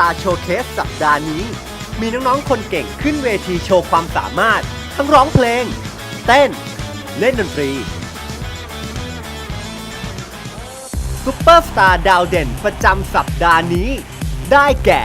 Star Showcase สัปดาห์นี้ มีน้องๆ คนเก่งขึ้นเวทีโชว์ความสามารถ ทั้งร้องเพลง เต้น เล่นดนตรีซุปเปอร์สตาร์ดาวเด่นประจำสัปดาห์นี้ ได้แก่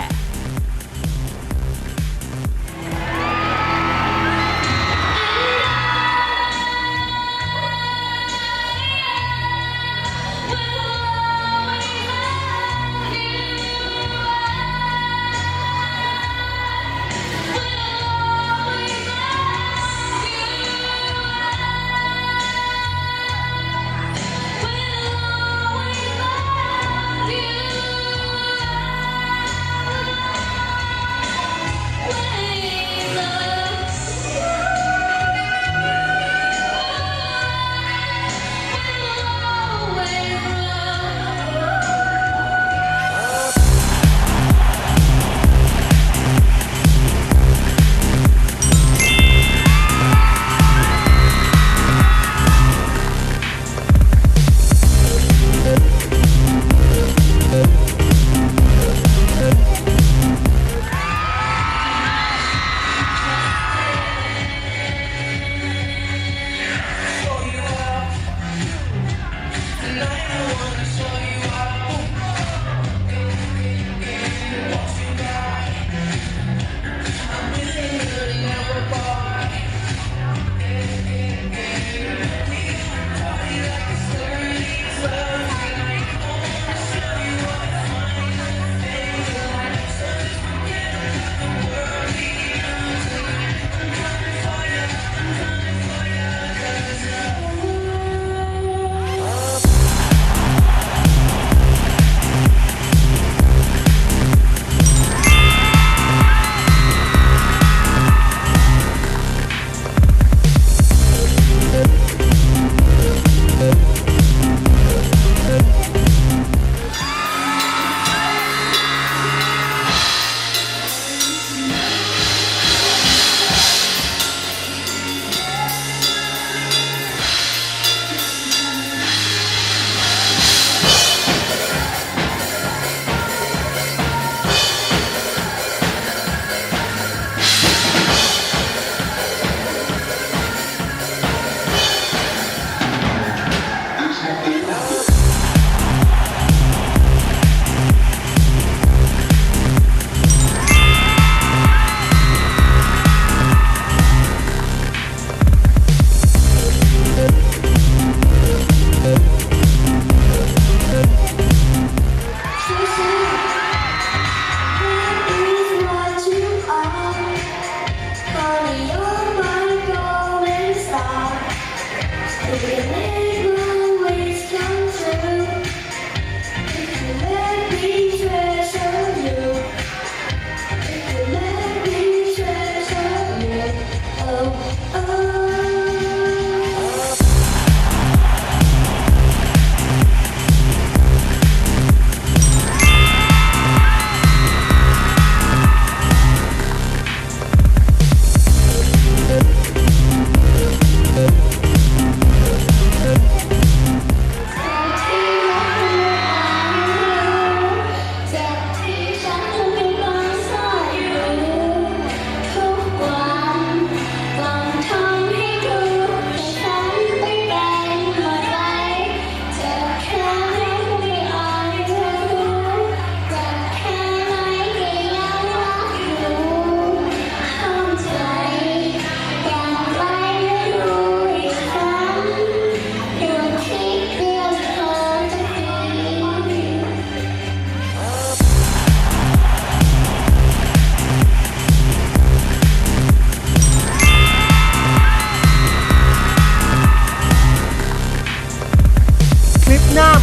love.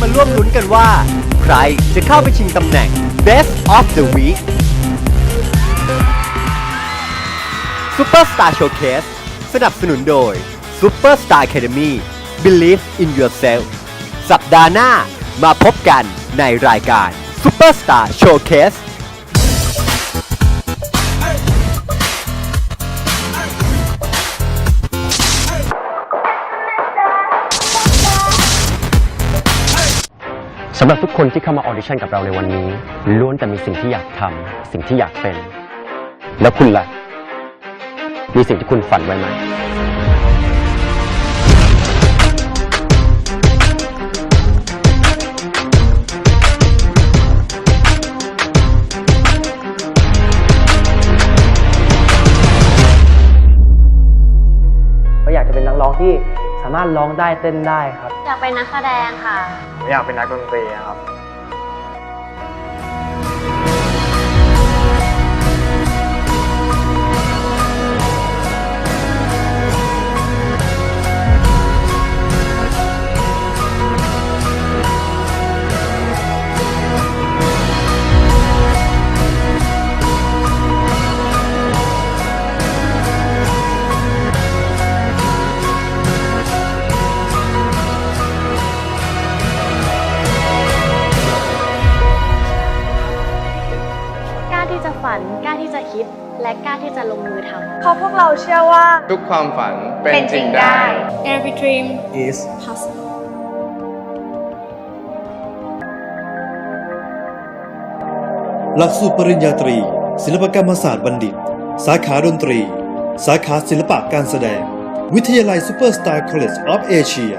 มาร่วมลุ้นกันว่า ใครจะเข้าไปชิงตำแหน่ง Best of the Week Superstar Showcase สนับสนุนโดย Superstar Academy Believe in Yourself สัปดาห์หน้ามาพบกันในรายการ Superstar Showcase สำหรับทุกคนที่เข้ามาออดิชั่นกับเราในวันนี้ ล้วนแต่มีสิ่งที่อยากทำสิ่งที่อยากเป็น แล้วคุณล่ะ มีสิ่งที่คุณฝันไว้ไหม ก็อยากจะเป็นนักร้องที่ามารถร้องได้เต้นได้ครับ อยากเป็นนักแสดงค่ะผมอยากเป็นนักดนตรีครับ กล้าที่จะคิด และกล้าที่จะลงมือทำเพราะพวกเราเชื่อว่า ทุกความฝันเป็นจริงได้ Every dream is possible หลักสูตรปริญญาตรี ศิลปกรรมศาสตร์บัณฑิต สาขาดนตรี สาขาศิลปะการแสดง วิทยาลัยซูเปอร์สตาร์คอลเลจออฟเอเชีย